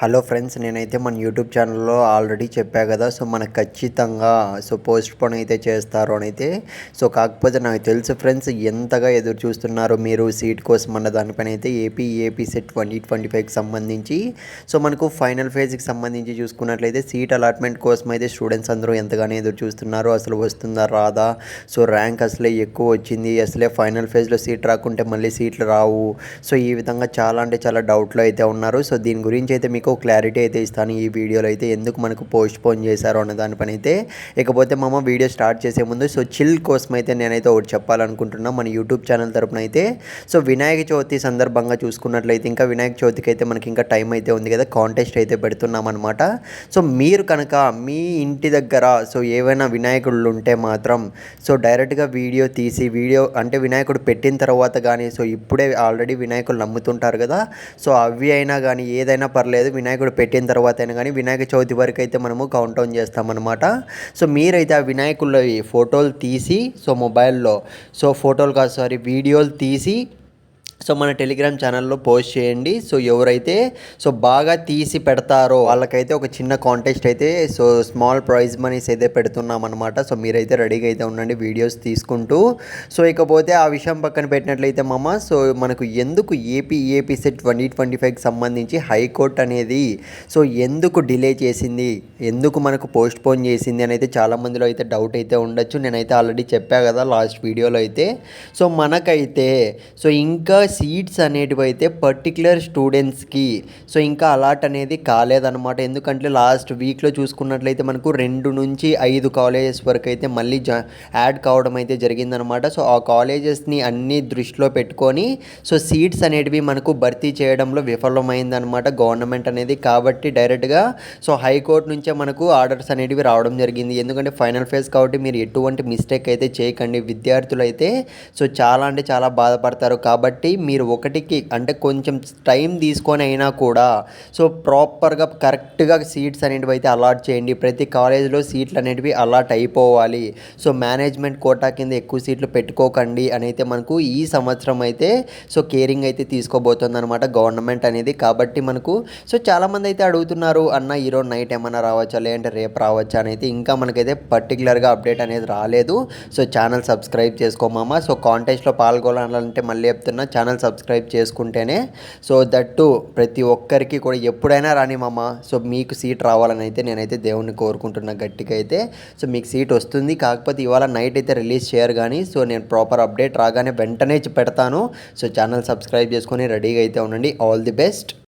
Hello friends నేనైతే మన YouTube ఛానల్లో ఆల్రెడీ చెప్పా కదా సో మనకు ఖచ్చితంగా సో పోస్ట్ పోన్ అయితే చేస్తారు అని అయితే సో కాకపోతే నాకు తెలుసు ఫ్రెండ్స్ ఎంతగా ఎదురు చూస్తున్నారు మీరు సీట్ కోసం అన్న దానిపైన అయితే AP AP SET twenty twenty ఫైవ్కి సంబంధించి. సో మనకు ఫైనల్ ఫేజ్కి సంబంధించి చూసుకున్నట్లయితే సీట్ అలాట్మెంట్ కోసం అయితే స్టూడెంట్స్ అందరూ ఎంతగానో ఎదురు చూస్తున్నారు అసలు వస్తుందా రాదా? సో ర్యాంక్ అసలే ఎక్కువ వచ్చింది అసలే ఫైనల్ ఫేజ్లో సీట్ రాకుంటే మళ్ళీ సీట్లు రావు. సో ఈ విధంగా చాలా అంటే చాలా డౌట్లో అయితే ఉన్నారు. సో దీని గురించి అయితే మీకు క్లారిటీ అయితే ఇస్తాను ఈ వీడియోలో అయితే ఎందుకు మనకు పోస్ట్ పోన్ చేశారు అన్న దానిపైన అయితే. ఇకపోతే మామ వీడియో స్టార్ట్ చేసే ముందు సో చిల్ కోసం అయితే నేనైతే ఒకటి చెప్పాలనుకుంటున్నా మన యూట్యూబ్ ఛానల్ తరపున అయితే. సో వినాయక చవితి సందర్భంగా చూసుకున్నట్లయితే ఇంకా వినాయక చవితికి అయితే మనకి ఇంకా టైం అయితే ఉంది కదా కాంటెస్ట్ అయితే పెడుతున్నాం అనమాట సో మీరు కనుక మీ ఇంటి దగ్గర సో ఏవైనా వినాయకుడు ఉంటే మాత్రం సో డైరెక్ట్గా వీడియో తీసి వీడియో అంటే వినాయకుడు పెట్టిన తర్వాత కానీ సో ఇప్పుడే ఆల్రెడీ వినాయకులు నమ్ముతుంటారు కదా. సో అవి అయినా కానీ ఏదైనా పర్లేదు వినాయకుడు పెట్టిన తర్వాత అయినా కానీ వినాయక చవితి వరకు అయితే మనము కౌంటౌన్ చేస్తామన్నమాట. సో మీరైతే ఆ వినాయకుల్లో ఫోటోలు తీసి సో మొబైల్లో సో ఫోటోలు కాదు సారీ వీడియోలు తీసి సో మన టెలిగ్రామ్ ఛానల్లో పోస్ట్ చేయండి. సో ఎవరైతే సో బాగా తీసి పెడతారో వాళ్ళకైతే ఒక చిన్న కాంటెస్ట్ అయితే సో స్మాల్ ప్రైజ్ మనీస్ అయితే పెడుతున్నాం అనమాట సో మీరైతే రెడీగా అయితే ఉండండి వీడియోస్ తీసుకుంటూ. సో ఇకపోతే ఆ విషయం పక్కన పెట్టినట్లయితే మామ సో మనకు ఎందుకు AP AP SET twenty twenty ఫైవ్కి సంబంధించి హైకోర్టు అనేది సో ఎందుకు డిలే చేసింది ఎందుకు మనకు పోస్ట్ పోన్ చేసింది అని అయితే చాలామందిలో అయితే డౌట్ అయితే ఉండొచ్చు. నేనైతే ఆల్రెడీ చెప్పా కదా లాస్ట్ వీడియోలో అయితే. సో మనకైతే సో ఇంకా సీట్స్ అనేటివి అయితే పర్టికులర్ స్టూడెంట్స్కి సో ఇంకా అలాట్ అనేది కాలేదన్నమాట. ఎందుకంటే లాస్ట్ వీక్లో చూసుకున్నట్లయితే మనకు రెండు నుంచి ఐదు కాలేజెస్ వరకు అయితే మళ్ళీ జా యాడ్ కావడం అయితే జరిగిందనమాట సో ఆ కాలేజెస్ని అన్ని దృష్టిలో పెట్టుకొని సో సీట్స్ అనేటివి మనకు భర్తీ చేయడంలో విఫలమైందనమాట గవర్నమెంట్ అనేది. కాబట్టి డైరెక్ట్గా సో హైకోర్టు నుంచే మనకు ఆర్డర్స్ అనేటివి రావడం జరిగింది. ఎందుకంటే ఫైనల్ ఫేజ్ కాబట్టి మీరు ఎటువంటి మిస్టేక్ అయితే చేయకండి. విద్యార్థులు అయితే సో చాలా అంటే చాలా బాధపడతారు. కాబట్టి మీరు ఒకటికి అంటే కొంచెం టైం తీసుకొని అయినా కూడా సో ప్రాపర్గా కరెక్ట్గా సీట్స్ అనేటివి అయితే అలాట్ చేయండి. ప్రతి కాలేజీలో సీట్లు అనేటివి అలాట్ అయిపోవాలి. సో మేనేజ్మెంట్ కోటా కింద ఎక్కువ సీట్లు పెట్టుకోకండి అని అయితే మనకు ఈ సంవత్సరం అయితే సో కేరింగ్ అయితే తీసుకోబోతుంది అనమాట గవర్నమెంట్ అనేది. కాబట్టి మనకు సో చాలామంది అయితే అడుగుతున్నారు అన్న ఈరోజు నైట్ ఏమైనా రావచ్చా? లేదంటే రేపు రావచ్చా? అని అయితే ఇంకా మనకైతే పర్టికులర్గా అప్డేట్ అనేది రాలేదు. సో ఛానల్ సబ్స్క్రైబ్ చేసుకోమామా సో కాంటెస్ట్లో పాల్గొనాలంటే మళ్ళీ చెప్తున్నా ఛానల్ సబ్స్క్రైబ్ చేసుకుంటేనే సో దట్టు ప్రతి ఒక్కరికి కూడా ఎప్పుడైనా రాని మామ సో మీకు సీట్ రావాలని అయితే నేనైతే దేవుణ్ణి కోరుకుంటున్నా గట్టిగా అయితే. సో మీకు సీట్ వస్తుంది. కాకపోతే ఇవాళ నైట్ అయితే రిలీజ్ చేయరు కానీ సో నేను ప్రాపర్ అప్డేట్ రాగానే వెంటనే పెడతాను. సో ఛానల్ సబ్స్క్రైబ్ చేసుకొని రెడీగా అయితే ఉండండి. All the best.